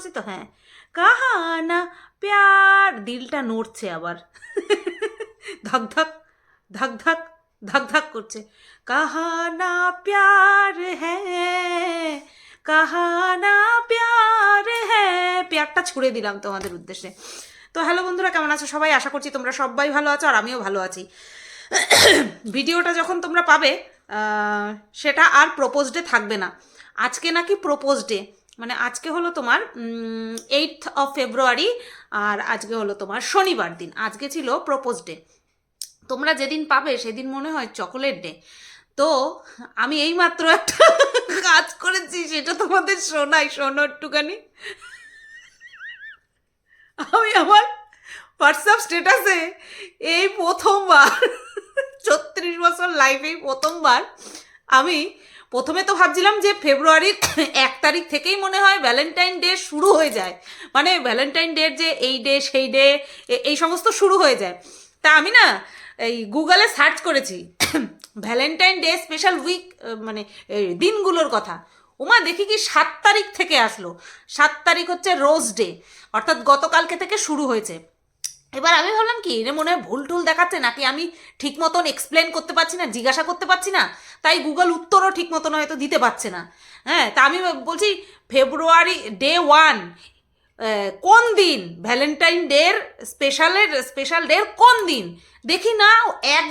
করছি তো হ্যাঁ। কাহানা প্যার, দিলটা নড়ছে আবার। ধক ধক ধক ধক ধক ধক করছে। কাহানা প্যার হ্যাঁ কাহানা প্যার হ্যাঁ। প্যারটা ছুড়ে দিলাম তোমাদের উদ্দেশ্যে। তো হ্যালো বন্ধুরা, কেমন আছো সবাই? আশা করছি তোমরা সবাই ভালো আছো আর আমিও ভালো আছি। ভিডিওটা যখন তোমরা পাবে সেটা আর প্রপোজ ডে থাকবে না। আজকে নাকি প্রপোজ ডে মানে আজকে হলো তোমার এইথ অফ ফেব্রুয়ারি আর আজকে হলো তোমার শনিবার দিন। আজকে ছিল প্রপোজ ডে তোমরা যেদিন পাবে সেদিন মনে হয় চকোলেট ডে তো আমি এইমাত্র একটা কাজ করেছি, সেটা তোমাদের শোনাই। শোনো একটুখানি। আমি আমার হোয়াটসঅ্যাপ স্ট্যাটাসে এই প্রথমবার, ছত্রিশ বছর লাইফেই প্রথমবার আমি প্রথমে তো ভাবছিলাম যে ফেব্রুয়ারির এক তারিখ থেকেই মনে হয় ভ্যালেন্টাইন ডে শুরু হয়ে যায়। মানে ভ্যালেন্টাইন ডের যে এই ডে সেই ডে এই সমস্ত শুরু হয়ে যায়। তা আমি না এই গুগলে সার্চ করেছি। ভ্যালেন্টাইন ডে স্পেশাল উইক মানে দিনগুলোর কথা। ওমা, দেখি কি সাত তারিখ থেকে আসলো। সাত তারিখ হচ্ছে রোজ ডে অর্থাৎ গতকালকে থেকে শুরু হয়েছে। এবার আমি ভাবলাম কি রে মনে হয় ভুল টুল দেখাচ্ছে নাকি আমি ঠিক মতন এক্সপ্লেন করতে পারছি না, জিজ্ঞাসা করতে পারছি না, তাই গুগল উত্তরও ঠিক মতন হয়তো দিতে পারছে না। হ্যাঁ তা আমি বলছি ফেব্রুয়ারি ডে ওয়ান কোন দিন? ভ্যালেন্টাইন ডের স্পেশালের স্পেশাল ডের কোন দিন? দেখি না, এক,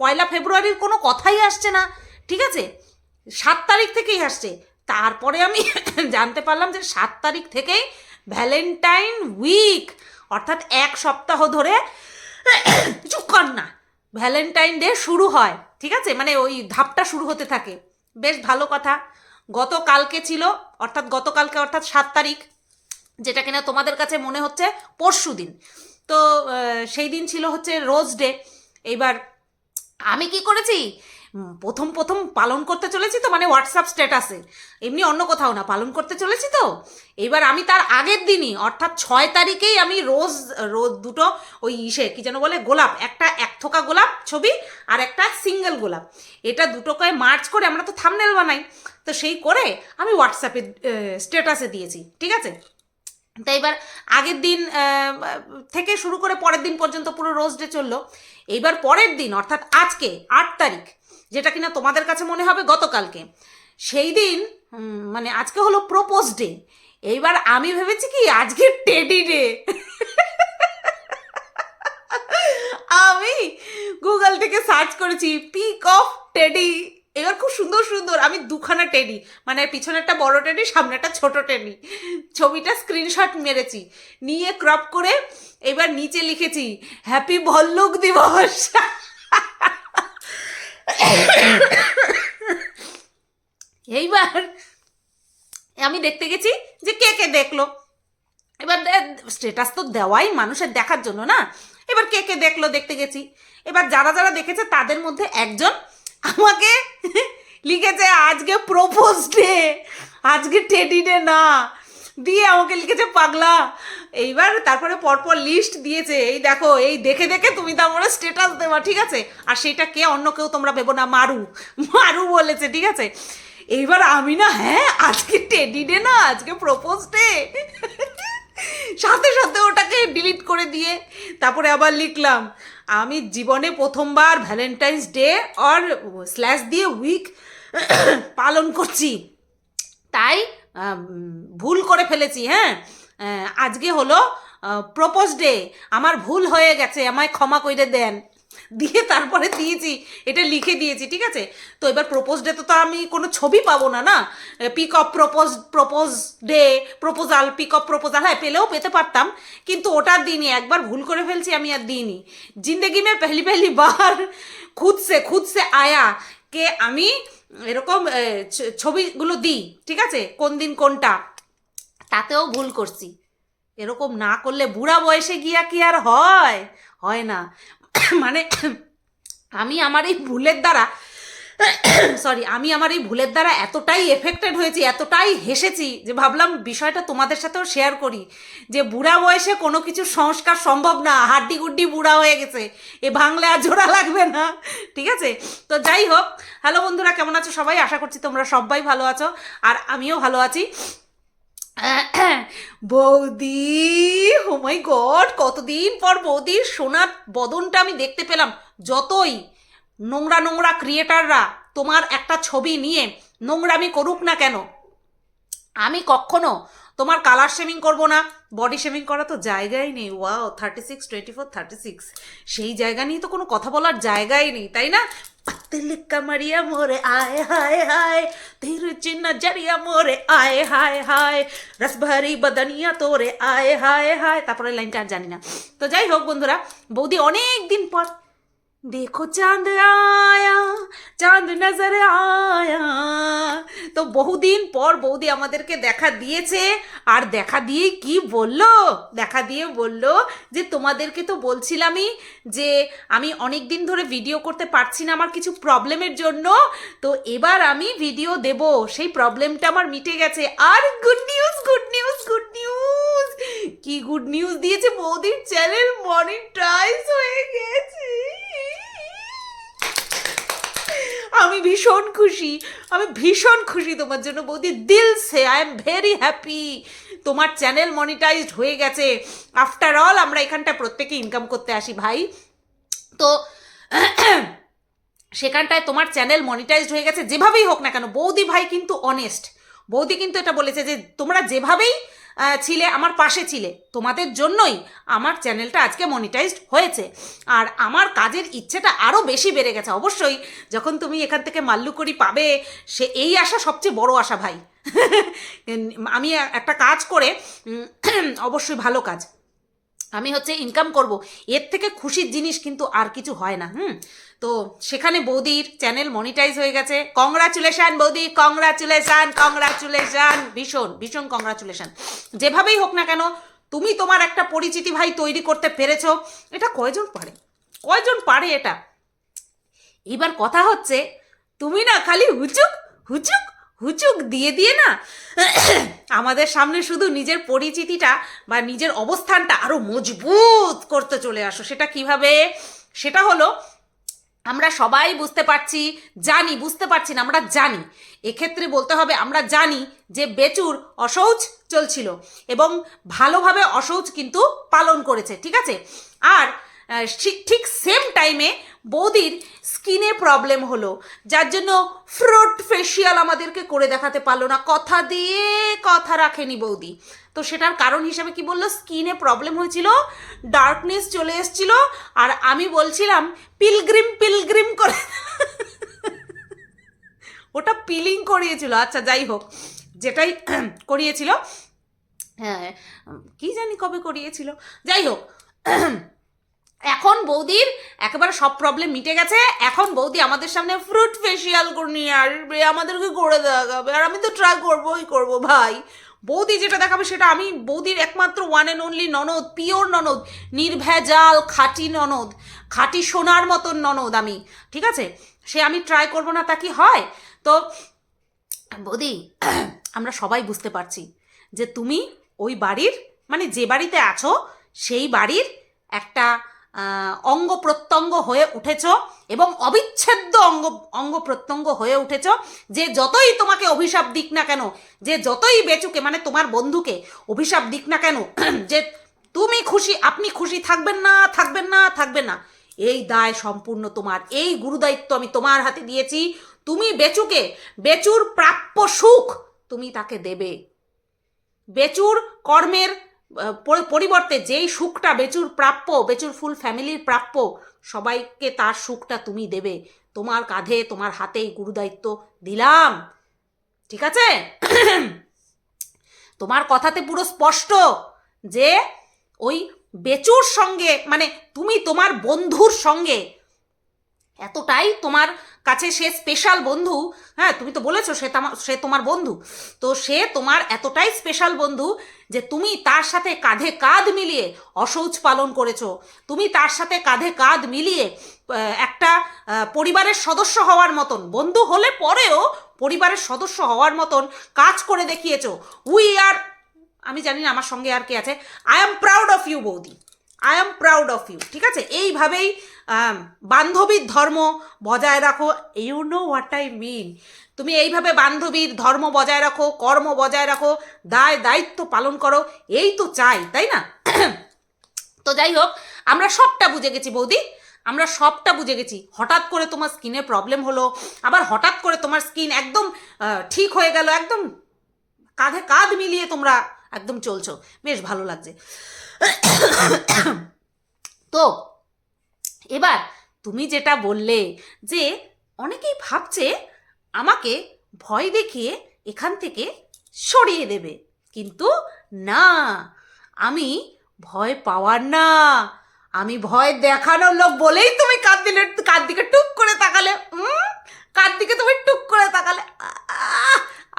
পয়লা ফেব্রুয়ারির কোনো কথাই আসছে না, ঠিক আছে? সাত তারিখ থেকেই আসছে। তারপরে আমি জানতে পারলাম যে সাত তারিখ থেকেই ভ্যালেন্টাইন উইক অর্থাৎ এক সপ্তাহ ধরে চুপ কর না। ভ্যালেন্টাইন ডে শুরু হয়, ঠিক আছে? মানে ওই ধাপটা শুরু হতে থাকে। বেশ ভালো কথা। গতকালকে ছিল, অর্থাৎ গতকালকে অর্থাৎ সাত তারিখ, যেটা কিনা তোমাদের কাছে মনে হচ্ছে পরশু দিন। তো সেই দিন ছিল হচ্ছে রোজ ডে। এইবার আমি কি করেছি? প্রথম প্রথম পালন করতে চলেছি তো মানে হোয়াটসঅ্যাপ স্ট্যাটাসে এমনি অন্য কোথাও না, পালন করতে চলেছি তো। এবার আমি তার আগের দিনই, অর্থাৎ ছয় তারিখেই আমি রোজ রোজ দুটো ওই ইসে, কি যেন বলে, গোলাপ, একটা এক থোকা গোলাপ ছবি আর একটা সিঙ্গেল গোলাপ। এটা দুটোকে মার্চ করে আমরা তো থামনেল বানাই। তো সেই করে আমি হোয়াটসঅ্যাপে স্ট্যাটাসে দিয়েছি, ঠিক আছে? তো এবার আগের দিন থেকে শুরু করে পরের দিন পর্যন্ত পুরো রোজ ডে চলল। এইবার পরের দিন, অর্থাৎ আজকে, আট তারিখ যেটা কিনা তোমাদের কাছে মনে হবে গতকালকে। সেই দিন মানে আজকে হলো প্রপোজ ডে এইবার আমি ভেবেছি কি, আজকে টেডি ডে আমি গুগল থেকে সার্চ করেছি পিক অফ টেডি এবার খুব সুন্দর সুন্দর। আমি দুখানা টেডি মানে পিছনে একটা বড় টেডি সামনে একটা ছোট টেডি ছবিটা স্ক্রিনশট মেরেছি। নিয়ে ক্রপ করে এবার নিচে লিখেছি হ্যাপি ভল্লুক দিবস। এইবার আমি দেখতে গেছি যে কে কে দেখল। এবার স্টেটাস তো দেওয়াই মানুষের দেখার জন্য না। এবার কে কে দেখল দেখতে গেছি। এবার যারা যারা দেখেছে তাদের মধ্যে একজন আমাকে লিখেছে, আজকে প্রপোজ ডে আজকে টেডি ডে না। দিয়ে আমাকে লিখেছে পাগলা। এইবার তারপরে পরপর লিস্ট দিয়েছে। এই দেখো, এই দেখে দেখে তুমি তার মানে স্টেটাস দেওয়া ঠিক আছে? আর সেটা কে? অন্য কেউ তোমরা ভেবো না, মারু। মারু বলেছে, ঠিক আছে? এইবার আমি না হ্যাঁ আজকে টেডি ডে না, আজকে প্রপোজ ডে সাথে সাথে ওটাকে ডিলিট করে দিয়ে তারপরে আবার লিখলাম, আমি জীবনে প্রথমবার ভ্যালেন্টাইন্স ডে আর স্ল্যাশ দিয়ে উইক পালন করছি। তাই ভুল করে ফেলেছি হ্যাঁ? আজকে হলো প্রপোজ ডে, আমার ভুল হয়ে গেছে, আমায় ক্ষমা করে দেন। দিয়ে তারপরে দিয়েছি, এটা লিখে দিয়েছি, ঠিক আছে? তো এবার প্রপোজ ডে তো তো আমি কোনো ছবি পাবো না না? Pic of propose propose day proposal pic of proposal হ্যাঁ পেলেও পেতে পারতাম, কিন্তু ওটা দিইনি, একবার ভুল করে ফেলছি, আমি আর দিইনি। জিন্দগি মে পহলি পহলি বার, খুদ সে খুদ সে আয়া, কে আমি এরকম ছবিগুলো দিই, ঠিক আছে? কোন দিন কোনটা? তাতেও ভুল করছি। এরকম না করলে বুড়া বয়সে গিয়া কি আর হয়? হয় না। মানে আমি আমার এই ভুলের দ্বারা সরি আমি আমার এই ভুলের দ্বারা এতটাই এফেক্টেড হয়েছি, এতটাই হেসেছি যে ভাবলাম বিষয়টা তোমাদের সাথেও শেয়ার করি যে বুড়া বয়সে কোনো কিছু সংস্কার সম্ভব না হাড্ডি গুড্ডি বুড়া হয়ে গেছে, এ ভাঙলে আর জোড়া লাগবে না, ঠিক আছে? তো যাই হোক হ্যালো বন্ধুরা, কেমন আছো সবাই? আশা করছি তোমরা সবাই ভালো আছো, আর আমিও ভালো আছি। বৌদি ও মাই গড কতদিন পর বৌদির সোনার বদনটা আমি দেখতে পেলাম, যতই নোংরা নোংরা ক্রিয়েটাররা তোমার একটা ছবি নিয়ে নোংরামি করুক না কেন? আমি কখনো তোমার কালার শেভিং করব না। বডি শেভিং করা তো জায়গাই নেই। Wow thirty six twenty four thirty six সেই জায়গা নিয়ে তো কোনো কথা বলার জায়গাই নেই, তাই না? পাতলিকা মারিয়া মোরে আয়, হায় হায়। ধীর চিন্না জারিয়া মোরে আয়, হায় হায়। রসভারি বদনিয়া তোরে আয়, হায় হায়। তারপরে লাইনটা আর জানি না। তো যাই হোক বন্ধুরা, বৌদি অনেক দিন পর দেখো চাঁদ আয়া চাঁদ নজর আয়া তো বহুদিন পর বৌদি আমাদেরকে দেখা দিয়েছে, আর দেখা দিয়ে কি বলল? দেখা দিয়ে বলল যে, তোমাদেরকে তো বলছিলামই যে, আমি অনেক দিন ধরে ভিডিও করতে পারছি না আমার কিছু প্রবলেমের জন্য, তো এবার আমি ভিডিও দেব। সেই প্রবলেমটা আমার মিটে গেছে। আর good news good news good news কি গুড নিউজ দিয়েছে বৌদির চ্যানেল মনিটাইজ হয়ে গেছে। আমি ভীষণ খুশি। আমি ভীষণ খুশি তোমার জন্য বৌদি। দিল সে আই এম ভেরি হ্যাপি তোমার চ্যানেল মনিটাইজড হয়ে গেছে। আফটার অল আমরা এখানটা প্রত্যেকে ইনকাম করতে আসি ভাই। তো, সেখানটায় তোমার চ্যানেল মনিটাইজড হয়ে গেছে। যেভাবেই হোক না কেন, বৌদি ভাই কিন্তু অনেস্ট বৌদি কিন্তু এটা বলেছে যে, তোমরা যেভাবেই ছিলে, আমার পাশে ছিলে। তোমাদের জন্যই আমার চ্যানেলটা আজকে মনিটাইজড হয়েছে। আর আমার কাজের ইচ্ছেটা আরও বেশি বেড়ে গেছে। অবশ্যই যখন তুমি এখান থেকে মাল্লুকরি পাবে, সে এই আশা সবচেয়ে বড় আশা ভাই। আমি একটা কাজ করে অবশ্যই ভালো কাজ। আমি হচ্ছে ইনকাম করব। এর থেকে খুশির জিনিস কিন্তু আর কিছু হয় না, হুম? তো সেখানে বৌদির চ্যানেল মনিটাইজ হয়ে গেছে। কংগ্রাচুলেশন বৌদি কংগ্রাচুলেশন কংগ্রাচুলেশন ভীষণ ভীষণ কংগ্রাচুলেশন যেভাবেই হোক না কেন, তুমি তোমার একটা পরিচিতি ভাই তৈরি করতে পেরেছ। এটা কয়জন পারে? কয়জন পারে এটা? এবার কথা হচ্ছে, তুমি না খালি হুচুক হুচুক হুচুক দিয়ে দিয়ে না আমাদের সামনে শুধু নিজের পরিচিতিটা বা নিজের অবস্থানটা আরও মজবুত করতে চলে আসো। সেটা কীভাবে? সেটা হলো আমরা সবাই বুঝতে পারছি, জানি, বুঝতে পারছি না, আমরা জানি। এক্ষেত্রে বলতে হবে, আমরা জানি যে বেচুর অসৌচ চলছিল এবং ভালোভাবে অসৌচ কিন্তু পালন করেছে, ঠিক আছে? আর ঠিক- সেম টাইমে বৌদির স্কিনে প্রবলেম হলো। যার জন্য ফ্রুট ফেসিয়াল আমাদেরকে করে দেখাতে পারল না। কথা দিয়ে কথা রাখেনি বৌদি। তো সেটার কারণ হিসাবে কি বলল? স্কিনে প্রবলেম হয়েছিল ডার্কনেস চলে এসেছিল, আর আমি বলছিলাম পিলগ্রিম পিলগ্রিম করে। ওটা পিলিং করিয়েছিল। আচ্ছা যাই হোক, যেটাই করিয়েছিল হ্যাঁ কি জানি কবে করিয়েছিল? যাই হোক এখন বৌদির একেবারে সব প্রবলেম মিটে গেছে। এখন বৌদি আমাদের সামনে ফ্রুট ফেসিয়াল করে নিয়ে আসবে, আমাদেরকে করে দেখাবে। আর আমি তো ট্রাই করবোই করব, ভাই। বৌদি যেটা দেখাবে সেটা আমি বৌদির একমাত্র ওয়ান অ্যান্ড অনলি ননদ পিওর ননদ, নির্ভেজাল, খাঁটি ননদ, খাঁটি সোনার মতন ননদ আমি, ঠিক আছে? সে আমি ট্রাই করব না, তা কি হয়? তো বৌদি, আমরা সবাই বুঝতে পারছি যে তুমি ওই বাড়ির মানে যে বাড়িতে আছো, সেই বাড়ির একটা অঙ্গ প্রত্যঙ্গ হয়ে উঠেছ এবং অবিচ্ছেদ্য অঙ্গ অঙ্গ প্রত্যঙ্গ হয়ে উঠেছ যে যতই তোমাকে অভিশাপ দিক না কেন, যে যতই বেচুকে মানে তোমার বন্ধুকে অভিশাপ দিক না কেন, যে তুমি খুশি, আপনি খুশি, থাকবেন না থাকবেন না থাকবেন না। এই দায় সম্পূর্ণ তোমার, এই গুরুদায়িত্ব আমি তোমার হাতে দিয়েছি। তুমি বেচুকে, বেচুর প্রাপ্য সুখ তুমি তাকে দেবে। বেচুর কর্মের পরিবর্তে যেই সুখটা বেচুর প্রাপ্য, বেচুর ফুল ফ্যামিলির প্রাপ্য, সবাইকে তার সুখটা তুমি দেবে। তোমার কাঁধে, তোমার হাতেই গুরুদায়িত্ব দিলাম। ঠিক আছে? তোমার কথাতে পুরো স্পষ্ট যে ওই বেচুর সঙ্গে মানে তুমি তোমার বন্ধুর সঙ্গে এতটাই তোমার কাছে সে স্পেশাল বন্ধু হ্যাঁ তুমি তো বলেছ সে সে তোমার বন্ধু, তো সে তোমার এতটাই স্পেশাল বন্ধু যে তুমি তার সাথে কাঁধে কাঁধ মিলিয়ে অশৌচ পালন করেছ। তুমি তার সাথে কাঁধে কাঁধ মিলিয়ে একটা পরিবারের সদস্য হওয়ার মতন, বন্ধু হলে পরেও পরিবারের সদস্য হওয়ার মতন কাজ করে দেখিয়েছো। উই আর আমি জানি না আমার সঙ্গে আর কে আছে I am proud of you বৌদি। I am proud of you ঠিক আছে? এইভাবেই বান্ধবীর ধর্ম বজায় রাখো। You know what I mean তুমি এইভাবে বান্ধবীর ধর্ম বজায় রাখো, কর্ম বজায় রাখো, দায় দায়িত্ব পালন করো, এই তো চাই, তাই না? তো যাই হোক, আমরা সবটা বুঝে গেছি বৌদি, আমরা সবটা বুঝে গেছি। হঠাৎ করে তোমার স্কিনে প্রবলেম হলো, আবার হঠাৎ করে তোমার স্কিন একদম ঠিক হয়ে গেল, একদম কাঁধে কাঁধ মিলিয়ে তোমরা একদম চলছো। বেশ ভালো লাগছে। তো এবার তুমি যেটা বললে যে অনেকেই ভাবছে আমাকে ভয় দেখিয়ে এখান থেকে সরিয়ে দেবে কিন্তু না, আমি ভয় পাওয়ার না আমি ভয় দেখানোর লোক বলেই তুমি কার দিলে কার দিকে টুক করে তাকালে কার দিকে তুমি টুক করে তাকালে!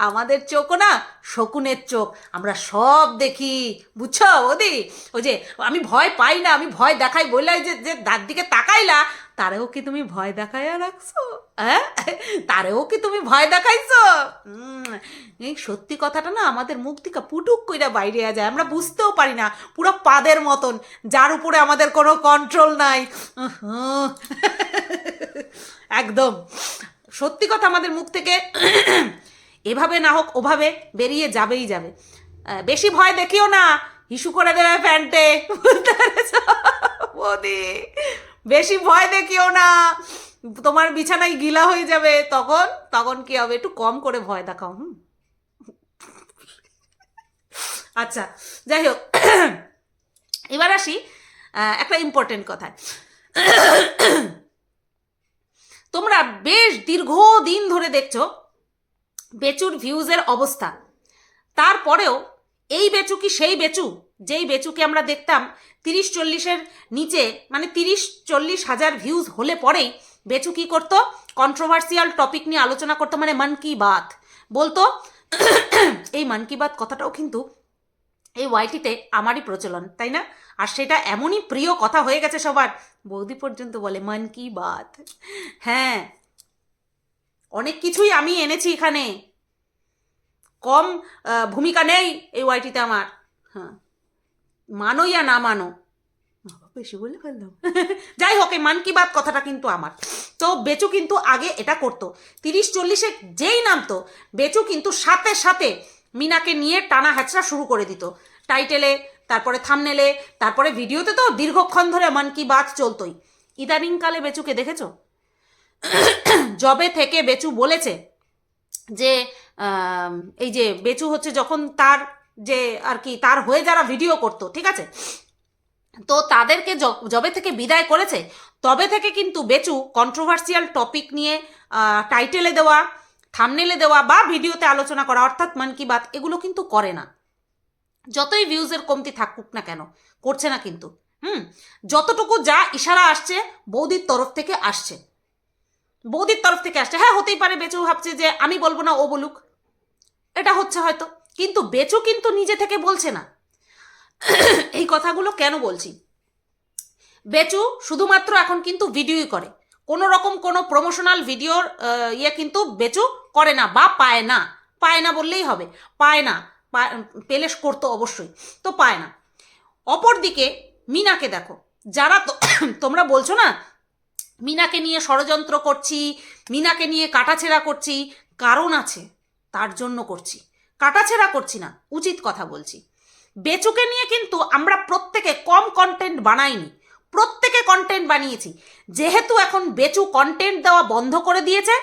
আমাদের চোখও না শকুনের চোখ। আমরা সব দেখি, বুঝছ? ওদি, ওই যে আমি ভয় পাই না, আমি ভয় দেখাই, বললাই যে যে তার দিকে তাকাইলা, তারেও কি তুমি ভয় দেখাইয়া রাখছো? হ্যাঁ? তারেও কি তুমি ভয় দেখাইছো? এই সত্যি কথাটা না আমাদের মুখ থেকে পুটুক কইরা বাইরে যায়, আমরা বুঝতেও পারি না, পুরো পাদের মতন, যার উপরে আমাদের কোনো কন্ট্রোল নাই। একদম। সত্যি কথা আমাদের মুখ থেকে এভাবে না হোক, ওভাবে বেরিয়ে যাবেই যাবে। বেশি ভয় দেখিও না হিসু করে দেবে প্যান্টে। বেশি ভয় দেখিও না। তোমার বিছানায় গিলা হয়ে যাবে, তখন তখন কি হবে? একটু কম করে ভয় দেখাও, হুম। আচ্ছা যাই হোক, এবার আসি একটা ইম্পর্টেন্ট কথা তোমরা বেশ দীর্ঘদিন ধরে দেখছ বেচুর ভিউজের অবস্থা। তারপরেও এই বেচু কি সেই বেচু? যেই বেচুকে আমরা দেখতাম তিরিশ চল্লিশের নিচে মানে তিরিশ চল্লিশ হাজার ভিউজ হলে পরেই বেচু কি করতো? কন্ট্রোভার্সিয়াল টপিক নিয়ে আলোচনা করতো মানে মন কি বাত। বলতো, এই মন কি বাত কথাটাও কিন্তু এই ওয়াইটিতে আমারই প্রচলন, তাই না? আর সেটা এমনই প্রিয় কথা হয়ে গেছে সবার। বৌদি পর্যন্ত বলে, মন কি বাত। হ্যাঁ অনেক কিছুই আমি এনেছি এখানে। কম ভূমিকা নেই এই ওয়াইটিতে আমার। হ্যাঁ। মানো ইয়া না মানো। বেশি বলে ফেললাম যাই হোক, এই মান কি বাত কথাটা কিন্তু আমার। তো বেচু কিন্তু আগে এটা করতো। তিরিশ চল্লিশে যেই নামতো, বেচু কিন্তু সাথে সাথে মিনাকে নিয়ে টানা হ্যাচড়া শুরু করে দিত। টাইটেলে, তারপরে থামনেলে, তারপরে ভিডিওতে তো দীর্ঘক্ষণ ধরে মান কি বাত চলতোই। ইদানিংকালে বেচুকে দেখেছ? জবে থেকে বেচু বলেছে যে এই যে বেচু হচ্ছে যখন তার যে আর কি, তার হয়ে যারা ভিডিও করতো, ঠিক আছে? তো তাদেরকে যবে থেকে বিদায় করেছে। তবে থেকে কিন্তু বেচু কন্ট্রোভার্সিয়াল টপিক নিয়ে টাইটেলে দেওয়া থামনেলে দেওয়া বা ভিডিওতে আলোচনা করা, অর্থাৎ মন কি বাত, এগুলো কিন্তু করে না। যতই ভিউজের কমতি থাকুক না কেন, করছে না কিন্তু। হুম? যতটুকু যা ইশারা আসছে, বৌদির তরফ থেকে আসছে। বৌদির তরফ থেকে আসছে। হ্যাঁ হতেই পারে বেচু ভাবছে যে আমি বলব না, ও বলুক। এটা হচ্ছে হয়তো। কিন্তু বেচু কিন্তু নিজে থেকে বলছে না। এই কথাগুলো কেন বলছি? বেচু শুধুমাত্র এখন কিন্তু ভিডিওই করে। কোনো রকম কোনো প্রমোশনাল ভিডিওর ইয়ে কিন্তু বেচু করে না বা পায় না। পায় না বললেই হবে। পায় না। পেলে করতো অবশ্যই। তো পায় না। অপরদিকে মিনাকে দেখো। যারা তোমরা বলছো না মিনাকে নিয়ে ষড়যন্ত্র করছি, মিনাকে নিয়ে কাটাছেড়া করছি, কারণ আছে, তার জন্য করছি। কাটাছেড়া করছি না, উচিত কথা বলছি। বেচুকে নিয়ে কিন্তু আমরা প্রত্যেকে কম কন্টেন্ট বানাইনি, প্রত্যেকে কন্টেন্ট বানিয়েছি। যেহেতু এখন বেচু কন্টেন্ট দেওয়া বন্ধ করে দিয়েছে,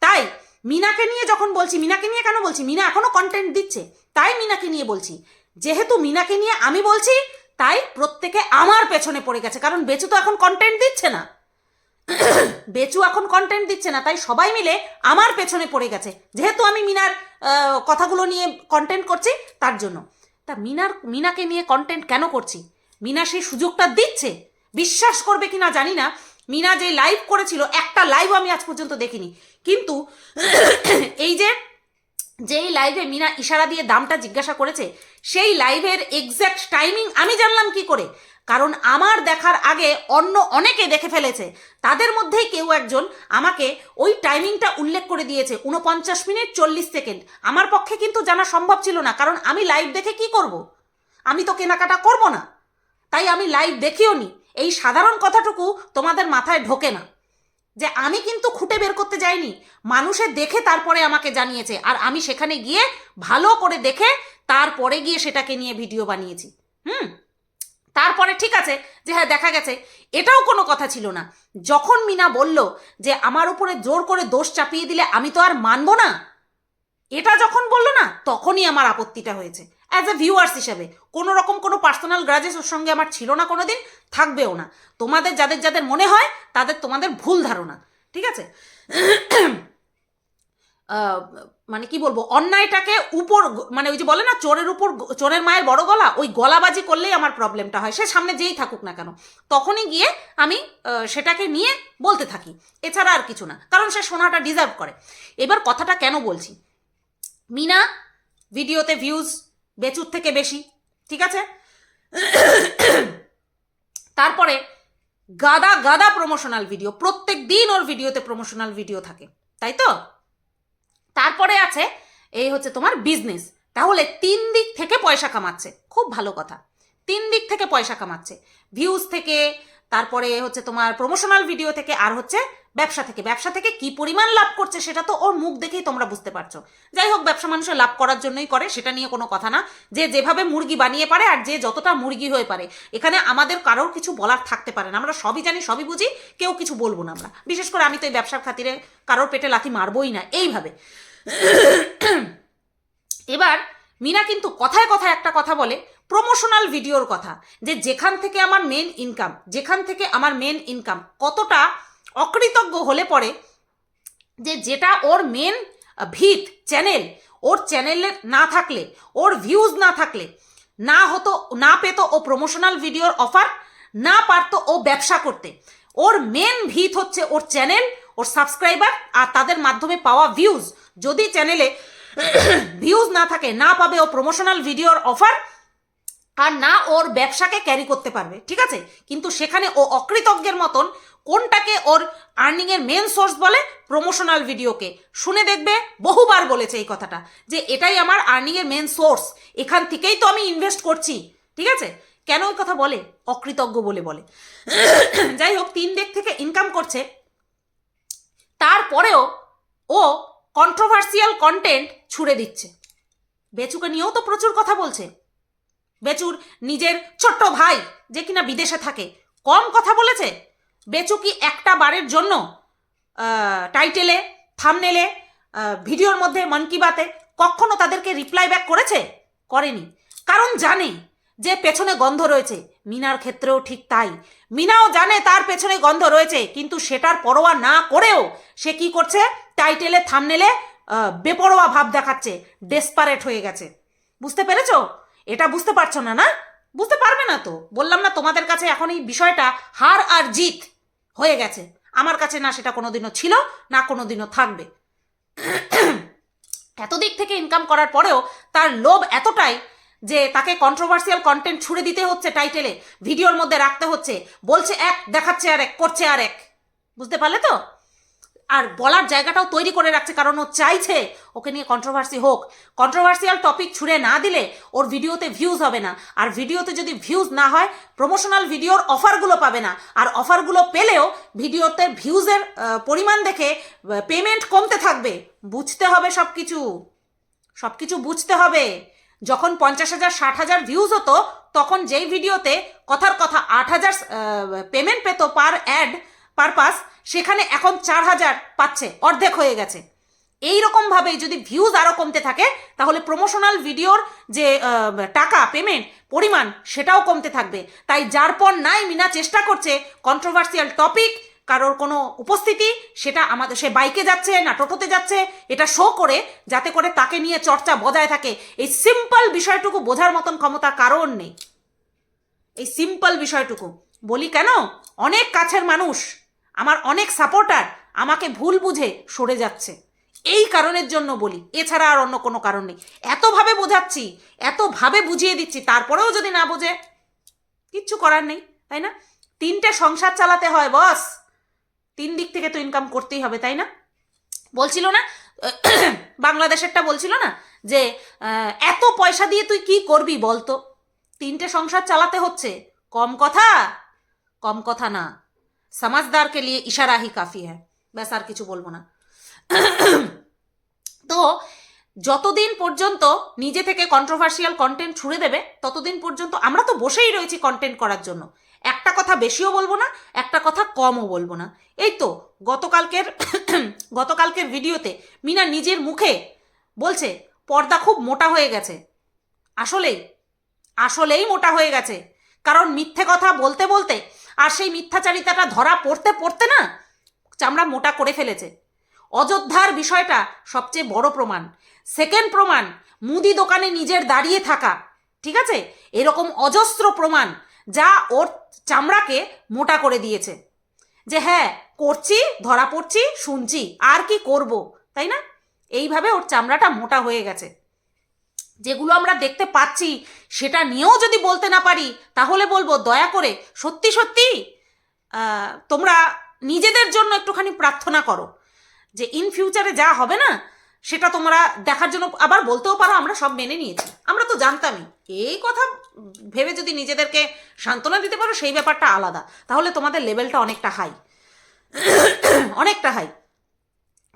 তাই মিনাকে নিয়ে যখন বলছি, মিনাকে নিয়ে কেন বলছি? মিনা এখনও কন্টেন্ট দিচ্ছে, তাই মিনাকে নিয়ে বলছি। যেহেতু মিনাকে নিয়ে আমি বলছি, তাই প্রত্যেকে আমার পেছনে পড়ে গেছে, কারণ বেচু তো এখন কন্টেন্ট দিচ্ছে না। বেচু এখন কন্টেন্ট দিচ্ছে না, তাই সবাই মিলে আমার পেছনে পড়ে গেছে। যেহেতু আমি মিনার কথাগুলো নিয়ে কন্টেন্ট করছি, তার জন্য। তা মিনার, মিনাকে নিয়ে কন্টেন্ট কেন করছি? মিনা সেই সুযোগটা দিচ্ছে? বিশ্বাস করবে কিনা জানি না। মিনা যে লাইভ করেছিল, একটা লাইভ আমি আজ পর্যন্ত দেখিনি। কিন্তু এই যে, যেই লাইভে মিনা ইশারা দিয়ে দামটা জিজ্ঞাসা করেছে, সেই লাইভের এক্স্যাক্ট টাইমিং আমি জানলাম কি করে? কারণ আমার দেখার আগে অন্য অনেকে দেখে ফেলেছে। তাদের মধ্যেই কেউ একজন আমাকে ওই টাইমিংটা উল্লেখ করে দিয়েছে উনপঞ্চাশ মিনিট চল্লিশ সেকেন্ড। আমার পক্ষে কিন্তু জানা সম্ভব ছিল না, কারণ আমি লাইভ দেখে কি করব? আমি তো কেনাকাটা করব না। তাই আমি লাইভ দেখিও নি। এই সাধারণ কথাটুকু তোমাদের মাথায় ঢোকে না। যে আমি কিন্তু খুঁটে বের করতে যাইনি। মানুষে দেখে তারপরে আমাকে জানিয়েছে, আর আমি সেখানে গিয়ে ভালো করে দেখে তারপরে গিয়ে সেটাকে নিয়ে ভিডিও বানিয়েছি। হুম? তারপরে ঠিক আছে যে হ্যাঁ দেখা গেছে। এটাও কোনো কথা ছিল না। যখন মিনা বলল যে আমার উপরে জোর করে দোষ চাপিয়ে দিলে আমি তো আর মানবো না, এটা যখন বলল না, তখনই আমার আপত্তিটা হয়েছে। অ্যাজ এ ভিউয়ার্স হিসেবে। কোনো রকম কোনো পার্সোনাল গ্রাজেস ওর সঙ্গে আমার ছিল না কোনো দিন থাকবেও না। তোমাদের যাদের যাদের মনে হয়, তাদের তোমাদের ভুল ধারণা। ঠিক আছে? মানে কি বলব, অন্যায়টাকে উপর মানে ওই যে বলে না, চোরের উপর চোরের মায়ের বড় গলা, ওই গলাবাজি করলেই আমার প্রবলেমটা হয়। সে সামনে যেই থাকুক না কেন। তখনই গিয়ে আমি সেটাকে নিয়ে বলতে থাকি। এছাড়া আর কিছু না। কারণ সে সোনাটা ডিজার্ভ করে। এবার কথাটা কেন বলছি? মিনা, ভিডিওতে ভিউজ বেচুর থেকে বেশি, ঠিক আছে? তারপরে গাদা গাদা প্রমোশনাল ভিডিও প্রত্যেক দিন ওর ভিডিওতে প্রমোশনাল ভিডিও থাকে। তাই তো? তারপরে আছে এই হচ্ছে তোমার বিজনেস তাহলে তিন দিক থেকে পয়সা কামাচ্ছে। খুব ভালো কথা। তিন দিক থেকে পয়সা কামাচ্ছে। ভিউজ থেকে, তারপরে হচ্ছে তোমার প্রমোশনাল ভিডিও থেকে, আর হচ্ছে ব্যবসা থেকে। ব্যবসা থেকে কি পরিমাণ লাভ করছে সেটা তো ওর মুখ দেখেই তোমরা বুঝতে পারছ। যাই হোক, ব্যবসা মানুষের লাভ করার জন্যই করে, সেটা নিয়ে কোনো কথা না। যে যেভাবে মুরগি বানিয়ে পারে আর যে যতটা মুরগি হয়ে পারে। এখানে আমাদের কারোর কিছু বলার থাকতে পারে না। আমরা সবই জানি, সবই বুঝি, কেউ কিছু বলব না আমরা। বিশেষ করে আমি তো এই ব্যবসার খাতিরে কারোর পেটে লাথি মারবই না। এইভাবে। এবার মিনা কিন্তু কথায় কথায় একটা কথা বলে প্রমোশনাল ভিডিওর কথা, যে যেখান থেকে আমার মেন ইনকাম যেখান থেকে আমার মেন ইনকাম কতটা অকৃতজ্ঞ হলে পরে, যে যেটা ওর মেন ভিত চ্যানেল ওর চ্যানেলে না থাকলে, ওর ভিউজ না থাকলে, না হতো, না পেতো ও প্রমোশনাল ভিডিওর অফার না পারতো ও ব্যবসা করতে। ওর মেন ভিত হচ্ছে ওর চ্যানেল ওর সাবস্ক্রাইবার আর তাদের মাধ্যমে পাওয়া ভিউজ যদি চ্যানেলে ভিউজ না থাকে, না পাবে ও প্রমোশনাল ভিডিওর অফার আর না ওর ব্যবসাকে ক্যারি করতে পারবে, ঠিক আছে? কিন্তু সেখানে ও অকৃতজ্ঞের মতন কোনটাকে ওর আর্নিংয়ের মেন সোর্স বলে? প্রমোশনাল ভিডিওকে শুনে দেখবে, বহুবার বলেছে এই কথাটা, যে এটাই আমার আর্নিংয়ের মেন সোর্স এখান থেকেই তো আমি ইনভেস্ট করছি, ঠিক আছে? কেন ওই কথা বলে? অকৃতজ্ঞ বলে বলে। যাই হোক, তিন দিক থেকে ইনকাম করছে, তারপরেও ও কন্ট্রোভার্সিয়াল কন্টেন্ট ছুড়ে দিচ্ছে। বেচুকে নিয়েও তো প্রচুর কথা বলছে। বেচুর নিজের ছোট্ট ভাই যে কিনা বিদেশে থাকে, কম কথা বলেছে। বেচু কি একটা বারের জন্য টাইটেলে থামনেলে ভিডিওর মধ্যে মন কি বাতে কখনো তাদেরকে রিপ্লাই ব্যাক করেছে? করেনি। কারণ জানে যে পেছনে গন্ধ রয়েছে। মিনার ক্ষেত্রেও ঠিক তাই। মিনাও জানে তার পেছনে গন্ধ রয়েছে, কিন্তু সেটার পরোয়া না করেও সে কি করছে? টাইটেলে, থামনেলে বেপরোয়া ভাব দেখাচ্ছে ডেসপারেট হয়ে গেছে। বুঝতে পেরেছ? এটা বুঝতে পারছ না না? বুঝতে পারবে না তো। বললাম না তোমাদের কাছে এখন এই বিষয়টা হার আর জিত হয়ে গেছে। আমার কাছে না সেটা কোনোদিনও ছিল, না কোনোদিনও থাকবে। এত দিক থেকে ইনকাম করার পরেও তার লোভ এতটাই যে তাকে কন্ট্রোভার্সিয়াল কন্টেন্ট ছুড়ে দিতে হচ্ছে টাইটেলে ভিডিওর মধ্যে রাখতে হচ্ছে। বলছে এক, দেখাচ্ছে আর এক করছে আর এক বুঝতে পারলে তো? আর বলার জায়গাটাও তৈরি করে রাখছে, কারণ ও চাইছে ওকে নিয়ে কন্ট্রোভার্সি হোক। কন্ট্রোভার্সিয়াল টপিক ছুঁড়ে না দিলে ওর ভিডিওতে ভিউজ হবে না। আর ভিডিওতে যদি ভিউজ না হয় প্রমোশনাল ভিডিওর অফারগুলো পাবে না। আর অফারগুলো পেলেও ভিডিওতে ভিউজের পরিমাণ দেখে পেমেন্ট কমতে থাকবে। বুঝতে হবে সব কিছু সব কিছু বুঝতে হবে। যখন পঞ্চাশ হাজার, ষাট হাজার ভিউজ হতো, তখন যেই ভিডিওতে কথার কথা আট হাজার পেমেন্ট পেতো পার অ্যাড পারপাস সেখানে এখন চার হাজার পাচ্ছে, অর্ধেক হয়ে গেছে। এই রকমভাবে যদি ভিউজ আরও কমতে থাকে, তাহলে প্রমোশনাল ভিডিওর যে টাকা পেমেন্ট পরিমাণ, সেটাও কমতে থাকবে। তাই যার পর নাই, মিনা চেষ্টা করছে কন্ট্রোভার্সিয়াল টপিক কারোর কোনো উপস্থিতি, সেটা আমাদের, সে বাইকে যাচ্ছে না টোটোতে যাচ্ছে, এটা শো করে যাতে করে তাকে নিয়ে চর্চা বজায় থাকে। এই সিম্পল বিষয়টুকু বোঝার মতন ক্ষমতা কারণ নেই। এই সিম্পল বিষয়টুকু। বলি কেন? অনেক কাছের মানুষ, আমার অনেক সাপোর্টার আমাকে ভুল বুঝে সরে যাচ্ছে। এই কারণের জন্য বলি, এছাড়া আর অন্য কোনো কারণ নেই। এতভাবে বোঝাচ্ছি, এতভাবে বুঝিয়ে দিচ্ছি, তারপরেও যদি না বোঝে, কিচ্ছু করার নেই, তাই না? তিনটে সংসার চালাতে হয়, বস। তিন দিক থেকে তো ইনকাম করতেই হবে, তাই না? বলছিল না, বাংলাদেশেরটা বলছিল না যে এত পয়সা দিয়ে তুই কি করবি বলতো? তিনটে সংসার চালাতে হচ্ছে, কম কথা কম কথা না। সমাজদারকে লিয়ে ইশারা হি কাফি হ্যাঁ ব্যাস আর কিছু বলব না। তো যতদিন পর্যন্ত নিজে থেকে কন্ট্রোভার্সিয়াল কন্টেন্ট ছুড়ে দেবে, ততদিন পর্যন্ত আমরা তো বসেই রয়েছি কন্টেন্ট করার জন্য। কথা বেশিও বলব না, একটা কথা কমও বলব না। এই তো গতকালকের গতকালকের ভিডিওতে মিনা নিজের মুখে বলছে, পর্দা খুব মোটা হয়ে গেছে। আসলেই আসলেই মোটা হয়ে গেছে। কারণ মিথ্যে কথা বলতে বলতে আর সেই মিথ্যাচারিতাটা ধরা পড়তে পড়তে না চামড়া মোটা করে ফেলেছে। অযোধ্যার বিষয়টা সবচেয়ে বড় প্রমাণ। সেকেন্ড প্রমাণ, মুদি দোকানে নিজের দাঁড়িয়ে থাকা। ঠিক আছে? এরকম অজস্র প্রমাণ যা ওর চামড়াকে মোটা করে দিয়েছে। যে হ্যাঁ করছি, ধরা পড়ছি, শুনছি, আর কি করব, তাই না? এইভাবে ওর চামড়াটা মোটা হয়ে গেছে। যেগুলো আমরা দেখতে পাচ্ছি, সেটা নিয়েও যদি বলতে না পারি, তাহলে বলব দয়া করে, সত্যি সত্যি তোমরা নিজেদের জন্য একটুখানি প্রার্থনা করো। যে ইন ফিউচারে যা হবে না সেটা তোমরা দেখার জন্য আবার বলতেও পারো, আমরা সব মেনে নিয়েছি। আমরা তো জানতামই। এই কথা ভেবে যদি নিজেদেরকে সান্ত্বনা দিতে পারো, সেই ব্যাপারটা আলাদা। তাহলে তোমাদের লেভেলটা অনেকটা হাই অনেকটা হাই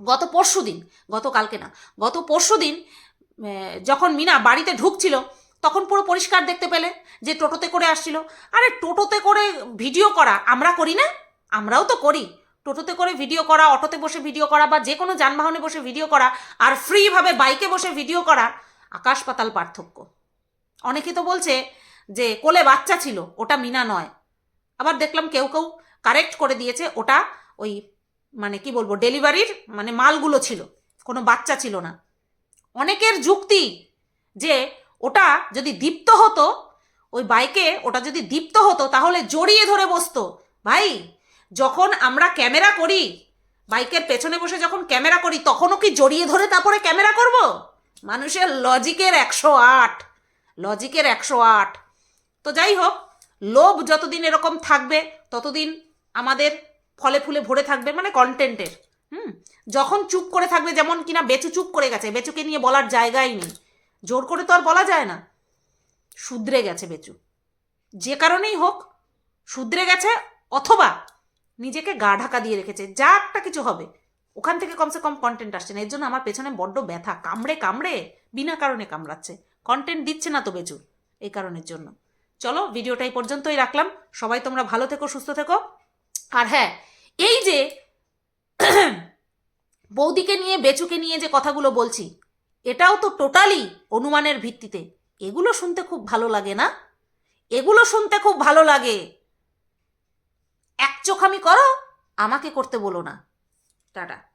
গত পরশু দিন, গতকালকে না, গত পরশু দিন যখন মিনা বাড়িতে ঢুকছিল, তখন পুরো পরিষ্কার দেখতে পেলে যে টোটোতে করে আসছিল। আরে টোটোতে করে ভিডিও করা আমরা করি না? আমরাও তো করি। টোটোতে করে ভিডিও করা, অটোতে বসে ভিডিও করা বা যে কোনো যানবাহনে বসে ভিডিও করা আর ফ্রিভাবে বাইকে বসে ভিডিও করা আকাশ পাতাল পার্থক্য। অনেকে তো বলছে যে কোলে বাচ্চা ছিল, ওটা মিনা নয়। আবার দেখলাম কেউ কেউ কারেক্ট করে দিয়েছে, ওটা ওই মানে কি বলব ডেলিভারির মানে মালগুলো ছিল, কোনো বাচ্চা ছিল না। অনেকের যুক্তি যে ওটা যদি দীপ্ত হতো, ওই বাইকে ওটা যদি দীপ্ত হতো, তাহলে জড়িয়ে ধরে বসতো। ভাই যখন আমরা ক্যামেরা করি, বাইকের পেছনে বসে যখন ক্যামেরা করি, তখনও কি জড়িয়ে ধরে তারপরে ক্যামেরা করব? মানুষের লজিকের একশো আট, লজিকের একশো আট। তো যাই হোক, লোভ যতদিন এরকম থাকবে, ততদিন আমাদের ফলে ফুলে ভরে থাকবে মানে কন্টেন্টের হুম? যখন চুপ করে থাকবে, যেমন কিনা বেচু চুপ করে গেছে, বেচুকে নিয়ে বলার জায়গাই নেই। জোর করে তো আর বলা যায় না। শুধরে গেছে বেচু। যে কারণেই হোক, শুধরে গেছে অথবা নিজেকে গা ঢাকা দিয়ে রেখেছে, যা একটা কিছু হবে। ওখান থেকে কমসে কম কন্টেন্ট আসছে না। এর জন্য আমার পেছনে বড্ড ব্যথা। কামড়ে কামড়ে, বিনা কারণে কামড়াচ্ছে। কন্টেন্ট দিচ্ছে না তো বেচু এই কারণের জন্য। চলো, ভিডিওটা এই পর্যন্তই রাখলাম। সবাই তোমরা ভালো থেকো, সুস্থ থেকো। আর হ্যাঁ এই যে বৌদিকে নিয়ে, বেচুকে নিয়ে যে কথাগুলো বলছি, এটাও তো টোটালি অনুমানের ভিত্তিতে। এগুলো শুনতে খুব ভালো লাগে না? এগুলো শুনতে খুব ভালো লাগে। এক চোখামি করো আমাকে করতে বলো না। টাটা।